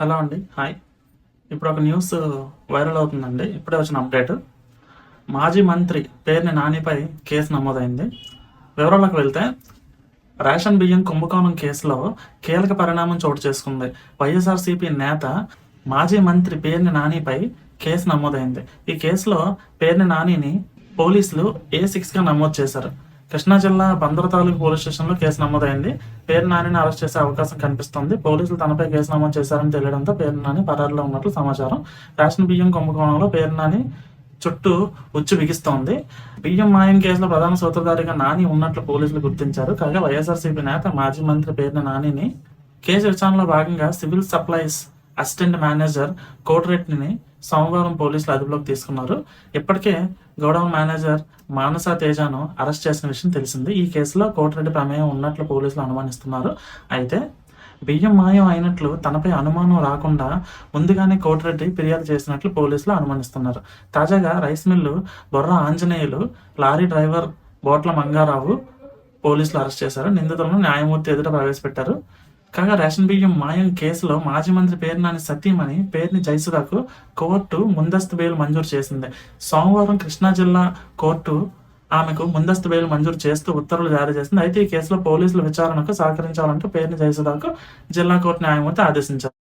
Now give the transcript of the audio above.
Hello అండి hi. ఇప్పుడు ఒక న్యూస్ వైరల్ అవుతుందండి. ఇప్పుడే వచ్చిన అప్డేట్. మాజీ మంత్రి పేరుని నానిపై కేసు నమోదైంది. వివరాలకు వెళ్తే రేషన్ బియ్యం కుంభకోణం కేసులో కీలక పరిణామం చోటు చేసుకుంది. వైఎస్ఆర్సీపీ నేత మాజీ మంత్రి పేరుని నానిపై కేసు నమోదైంది. ఈ కేసులో పేరుని నానిని పోలీసులు ఏ సిక్స్గా నమోదు చేశారు? కృష్ణా జిల్లా బందరు తాలూకు పోలీస్ స్టేషన్లో కేసు నమోదైంది. పేరు నానిని అరెస్ట్ చేసే అవకాశం కనిపిస్తోంది. పోలీసులు తనపై కేసు నమోదు చేశారని తెలియడంతో పేరు నాని పరారులో ఉన్నట్లు సమాచారం. రేషన్ బియ్యం కుంభకోణంలో పేరు నాని చుట్టూ ఉచ్చు బిగిస్తోంది. బియ్యం మాయం కేసులో ప్రధాన సూత్రధారిగా నాని ఉన్నట్లు పోలీసులు గుర్తించారు. కాగా వైఎస్ఆర్సీపీ నేత మాజీ మంత్రి పేరున నానిని కేసు విచారణలో భాగంగా సివిల్ సప్లైస్ అసిస్టెంట్ మేనేజర్ కోటిరెడ్డిని సోమవారం పోలీసులు అదుపులోకి తీసుకున్నారు. ఇప్పటికే గౌడవ మేనేజర్ మానస తేజాను అరెస్ట్ చేసిన విషయం తెలిసింది. ఈ కేసులో కోటిరెడ్డి ప్రమేయం ఉన్నట్లు పోలీసులు అనుమానిస్తున్నారు. అయితే బియ్యం మాయం అయినట్లు తనపై అనుమానం రాకుండా ముందుగానే కోటిరెడ్డి ఫిర్యాదు చేసినట్లు పోలీసులు అనుమానిస్తున్నారు. తాజాగా rice mill Borra Anjaneyulu lorry driver Botla Mangarao పోలీసులు అరెస్ట్ చేశారు. నిందితులను న్యాయమూర్తి ఎదుట ప్రవేశపెట్టారు. కాగా రేషన్ బియ్యం మాయం కేసులో మాజీ మంత్రి పేర్నాని సతీమణి పేర్ని జయసుధకు కోర్టు ముందస్తు బెయిల్ మంజూరు చేసింది. సోమవారం కృష్ణా జిల్లా కోర్టు ఆమెకు ముందస్తు బెయిల్ మంజూరు చేస్తూ ఉత్తర్వులు జారీ చేసింది. అయితే ఈ కేసులో పోలీసుల విచారణకు సహకరించాలంటూ పేర్ని జయసుధకు జిల్లా కోర్టు న్యాయమూర్తి ఆదేశించారు.